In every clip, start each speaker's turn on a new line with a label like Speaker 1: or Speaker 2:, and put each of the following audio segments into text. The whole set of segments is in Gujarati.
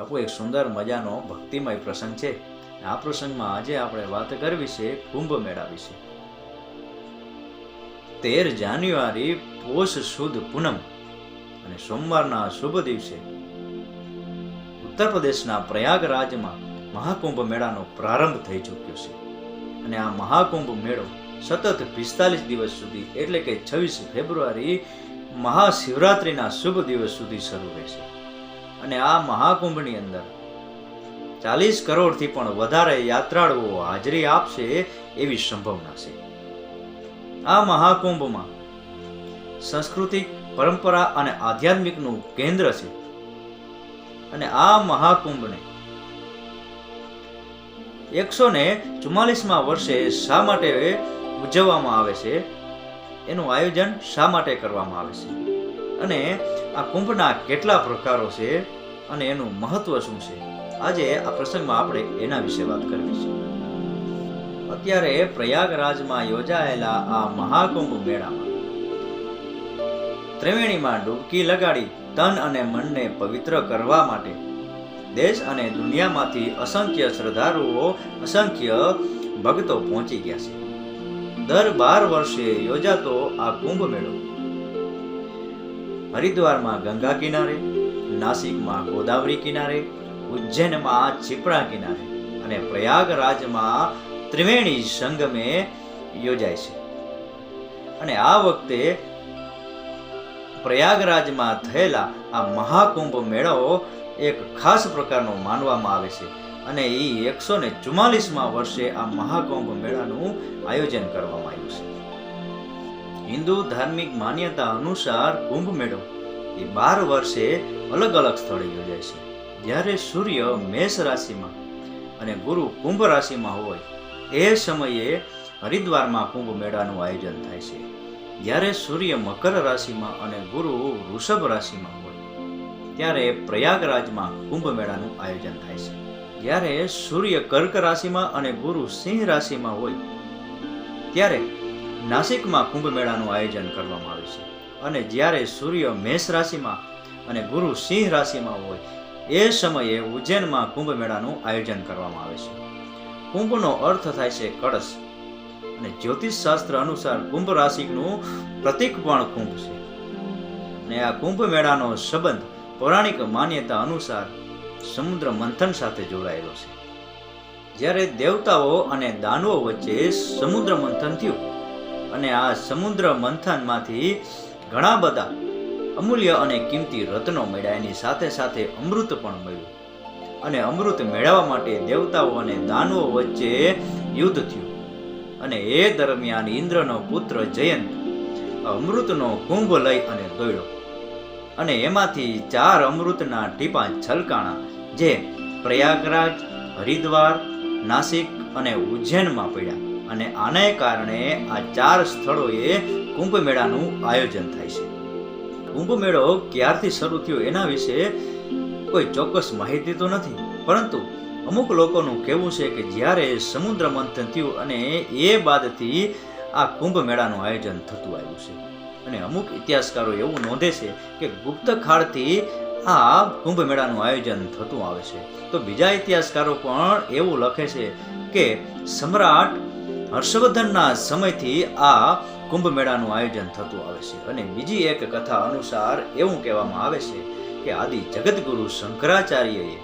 Speaker 1: બાપુ, એક સુંદર મજાનો ભક્તિમય પ્રસંગ છે. આ પ્રસંગમાં આજે આપણે વાત કરવી છે કુંભ મેળા વિશે. તેર જાન્યુઆરી પોષ સુદ પૂનમ અને સોમવારના શુભ દિવસે ઉત્તર પ્રદેશના પ્રયાગરાજમાં મહાકુંભ મેળાનો પ્રારંભ થઈ ચૂક્યો છે. અને આ મહાકુંભ મેળો સતત પિસ્તાલીસ દિવસ સુધી, એટલે કે છવ્વીસ ફેબ્રુઆરી મહાશિવરાત્રિના શુભ દિવસ સુધી શરૂ રહેશે. અને આ મહાકુંભની અંદર ચાલીસ કરોડથી પણ વધારે યાત્રાળુઓ હાજરી આપશે એવી સંભાવના છે. આ મહાકુંભમાં સાંસ્કૃતિક પરંપરા અને આધ્યાત્મિકનું કેન્દ્ર છે. અને આ મહાકુંભને એકસો ને ચુમ્માલીસમાં વર્ષે શા માટે ઉજવવામાં આવે છે? એનું આયોજન શા માટે કરવામાં આવે છે? અને આ કુંભના કેટલા પ્રકારો છે અને એનું મહત્વ શું છે? આજે આ પ્રસંગમાં આપણે એના વિશે વાત કરવી છે. અત્યારે પ્રયાગરાજમાં યોજાયેલા આ મહાકુંભ મેળામાં ત્રિવેણીમાં ડૂબકી લગાડી તન અને મનને પવિત્ર કરવા માટે દેશ અને દુનિયામાંથી અસંખ્ય શ્રદ્ધાળુઓ, અસંખ્ય ભક્તો પહોંચી ગયા છે. દર બાર વર્ષે યોજાતો આ કુંભ મેળો હરિદ્વારમાં ગંગા કિનારે, નાસિકમાં ગોદાવરી કિનારે, ઉજ્જૈનમાં ચીપડા કિનારે અને પ્રયાગરાજમાં ત્રિવેણી સંગમે યોજાય છે. અને આ વખતે પ્રયાગરાજમાં થયેલા આ મહાકુંભ મેળો એક ખાસ પ્રકારનો માનવામાં આવે છે અને એ એકસો ને ચુમ્માલીસમાં વર્ષે આ મહાકુંભ મેળાનું આયોજન કરવામાં આવ્યું છે. હિન્દુ ધાર્મિક માન્યતા અનુસાર કુંભ મેળો એ બાર વર્ષે અલગ અલગ સ્થળે યોજાય છે. જ્યારે સૂર્ય મેષ રાશિમાં અને ગુરુ કુંભ રાશિમાં હોય, એ સમયે હરિદ્વારમાં કુંભ મેળાનું આયોજન થાય છે. જ્યારે સૂર્ય મકર રાશિમાં અને ગુરુ વૃષભ રાશિમાં હોય, ત્યારે પ્રયાગરાજમાં કુંભ મેળાનું આયોજન થાય છે. જ્યારે સૂર્ય કર્ક રાશિમાં અને ગુરુ સિંહ રાશિમાં હોય, ત્યારે નાસિકમાં કુંભ મેળાનું આયોજન કરવામાં આવે છે. અને જ્યારે સૂર્ય મેષ રાશિમાં અને ગુરુ સિંહ રાશિમાં હોય, એ સમયે ઉજ્જૈનમાં કુંભ મેળાનું આયોજન કરવામાં આવે છે. કુંભનો અર્થ થાય છે કળશ. અને જ્યોતિષ શાસ્ત્ર અનુસાર કુંભ રાશિનું પ્રતીક પણ કુંભ છે. અને આ કુંભ મેળાનો સંબંધ પૌરાણિક માન્યતા અનુસાર સમુદ્ર મંથન સાથે જોડાયેલો છે. જ્યારે દેવતાઓ અને દાનવો વચ્ચે સમુદ્ર મંથન થયું અને આ સમુદ્ર મંથનમાંથી ઘણા બધા અમૂલ્ય અને કિંમતી રત્નો મળ્યા. એની સાથે સાથે અમૃત પણ મળ્યું. અને અમૃત મેળવવા માટે દેવતાઓ અને દાનવો વચ્ચે યુદ્ધ થયું. અને એ દરમિયાન ઇન્દ્રનો પુત્ર જયંત અમૃતનો કુંભ લઈ અને દોડ્યો. અને એમાંથી ચાર અમૃતના ટીપા છલકાણા, જે પ્રયાગરાજ, હરિદ્વાર, નાસિક અને ઉજ્જૈનમાં પડ્યા. અને આને કારણે આ ચાર સ્થળોએ કુંભ મેળાનું આયોજન થાય છે. કુંભ મેળો ક્યારથી શરૂ થયો એના વિશે કોઈ ચોક્કસ માહિતી તો નથી, પરંતુ અમુક લોકોનું કહેવું છે કે જ્યારે સમુદ્ર મંથન થયું અને એ બાદથી આ કુંભ મેળાનું આયોજન થતું આવ્યું છે. અને અમુક ઇતિહાસકારો એવું નોંધે છે કે ગુપ્ત ખાળથી આ કુંભ મેળાનું આયોજન થતું આવે છે. તો બીજા ઇતિહાસકારો પણ એવું લખે છે કે સમ્રાટ હર્ષવર્ધનના સમયથી આ કુંભ મેળાનું આયોજન થતું આવે છે. અને બીજી એક કથા અનુસાર એવું કહેવામાં આવે છે કે આદિ જગતગુરુ શંકરાચાર્યએ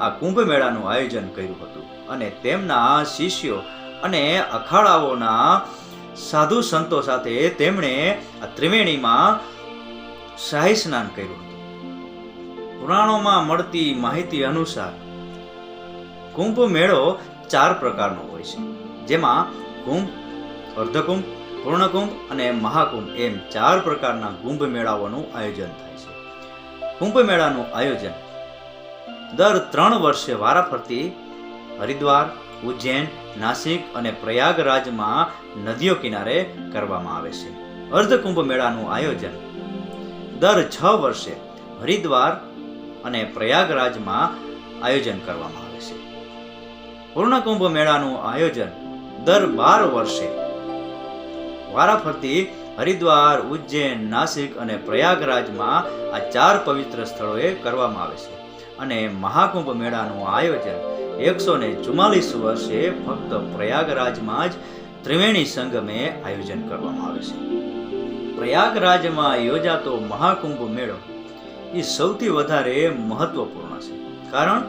Speaker 1: આ કુંભ મેળાનું આયોજન કર્યું હતું. અને તેમના શિષ્યો અને અખાડાઓના સાધુ સંતો સાથે તેમણે આ ત્રિવેણીમાં શાહી સ્નાન કર્યું હતું. પુરાણોમાં મળતી માહિતી અનુસાર કુંભ મેળો ચાર પ્રકારનો હોય છે. જેમાં કુંભ, અર્ધકુંભ, પૂર્ણકુંભ અને મહાકુંભ એમ ચાર પ્રકારના કુંભ મેળાઓનું આયોજન થાય છે. કુંભ મેળાનું આયોજન દર ત્રણ વર્ષે વારાફરતી હરિદ્વાર, ઉજ્જૈન, નાસિક અને પ્રયાગરાજમાં નદીઓ કિનારે કરવામાં આવે છે. અર્ધકુંભ મેળાનું આયોજન દર છ વર્ષે હરિદ્વાર અને પ્રયાગરાજમાં આયોજન કરવામાં આવે છે. પૂર્ણકુંભ મેળાનું આયોજન દર બાર વર્ષે. વારાફરતી હરિદ્વાર, ઉજ્જૈન, નાસિક અને પ્રયાગરાજમાં આ ચાર પવિત્ર સ્થળોએ કરવામાં આવે છે અને મહાકુંભ મેળાનું આયોજન એકસો ને ચુમ્માલીસ વર્ષે ફક્ત પ્રયાગરાજમાં જ ત્રિવેણી સંગમે આયોજન કરવામાં આવે છે. પ્રયાગરાજમાં યોજાતો મહાકુંભ મેળો એ સૌથી વધારે મહત્વપૂર્ણ છે. કારણ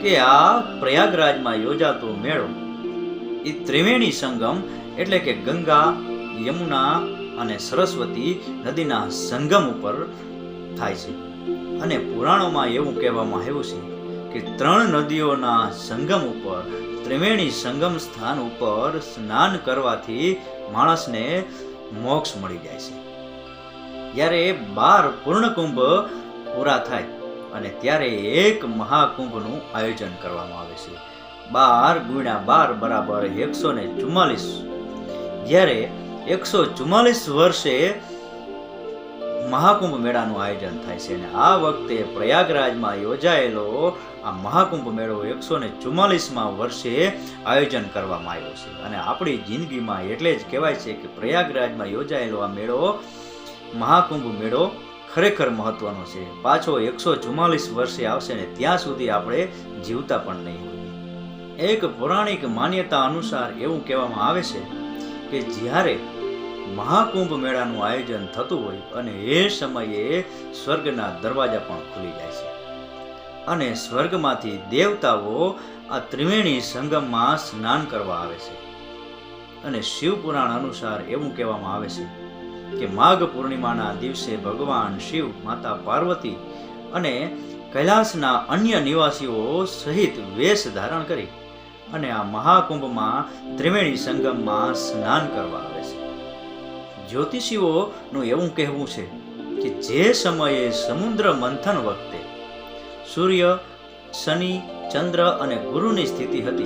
Speaker 1: કે આ પ્રયાગરાજમાં યોજાતો મેળો એ ત્રિવેણી સંગમ એટલે કે ગંગા, યમુના અને સરસ્વતી નદીના સંગમ ઉપર થાય છે. અને પુરાણોમાં એવું કહેવામાં આવ્યું છે કે ત્રણ નદીઓના સંગમ ઉપર, ત્રિવેણી સંગમ સ્થાન ઉપર સ્નાન કરવાથી માણસને મોક્ષ મળી જાય છે. જ્યારે બાર પૂર્ણકુંભ પૂરા થાય અને ત્યારે એક મહાકુંભનું આયોજન કરવામાં આવે છે. બાર ગુણ્યા બાર બરાબર એકસો ને ચુમ્માલીસ. જ્યારે એકસો ચુમ્માલીસ વર્ષે મહાકુંભ મેળાનું આયોજન થાય છે અને આ વખતે પ્રયાગરાજમાં યોજાયેલો આ મહાકુંભ મેળો એકસો ને ચુમ્માલીસમાં વર્ષે આયોજન કરવામાં આવ્યો છે. અને આપણી જિંદગીમાં એટલે જ કહેવાય છે કે પ્રયાગરાજમાં યોજાયેલો આ મેળો, મહાકુંભ મેળો ખરેખર મહત્વનો છે. પાછો એકસો ચુમ્માલીસ વર્ષે આવશે ને ત્યાં સુધી આપણે જીવતા પણ નહીં એક પૌરાણિક માન્યતા અનુસાર એવું કહેવામાં આવે છે કે જ્યારે મહાકુંભ મેળાનું આયોજન થતું હોય અને એ સમયે સ્વર્ગના દરવાજા પણ ખુલી જાય છે. અને સ્વર્ગમાંથી દેવતાઓ આ ત્રિવેણી સંગમમાં સ્નાન કરવા આવે છે. અને શિવ પુરાણ અનુસાર એવું કહેવામાં આવે છે કે માઘ પૂર્ણિમાના દિવસે ભગવાન શિવ, માતા પાર્વતી અને કૈલાસના અન્ય નિવાસીઓ સહિત વેશ ધારણ કરી અને આ મહાકુંભમાં ત્રિવેણી સંગમમાં સ્નાન કરવા આવે છે. જ્યોતિષીઓનું એવું કહેવું છે કે જે સમયે સમુદ્ર મંથન વખતે સૂર્ય, શનિ, ચંદ્ર અને ગુરુની સ્થિતિ હતી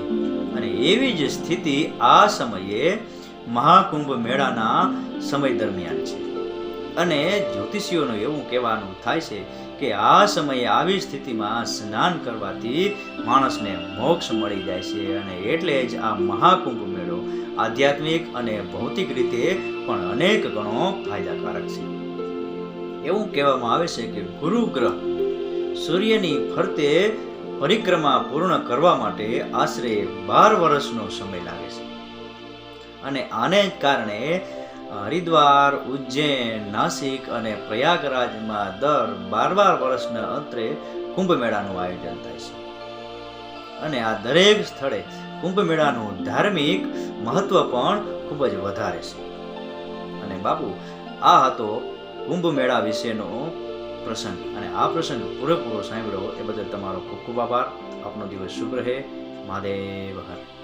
Speaker 1: અને એવી જ સ્થિતિ આ સમયે મહાકુંભ મેળાના સમય દરમિયાન છે. અને જ્યોતિષીઓનું એવું કહેવાનું થાય છે કે આ સમયે આવી સ્થિતિમાં સ્નાન કરવાથી માણસને મોક્ષ મળી જાય છે અને એટલે જ આ મહાકુંભ મેળો આધ્યાત્મિક અને ભૌતિક રીતે પણ અનેક ગણો ફાયદાકારક છે. એવું કહેવામાં આવે છે કે ગુરુ ગ્રહ સૂર્યની ફરતે પરિક્રમા પૂર્ણ કરવા માટે આશરે બાર વર્ષનો સમય લાગે છે. અને આને કારણે હરિદ્વાર, ઉજ્જૈન, નાસિક અને પ્રયાગરાજમાં દર બાર બાર વર્ષના અંતરે કુંભ મેળાનું આયોજન થાય છે. અને આ દરેક સ્થળે કુંભ મેળાનું ધાર્મિક મહત્વ પણ ખૂબ જ વધારે છે. અને બાપુ, આ હતો કુંભ મેળા વિશેનો પ્રસંગ. અને આ પ્રસંગ પૂરેપૂરો સાંભળ્યો એ બદલ તમારો ખૂબ ખૂબ આભાર. આપનો દિવસ શુભ રહે. મહાદેવ હર.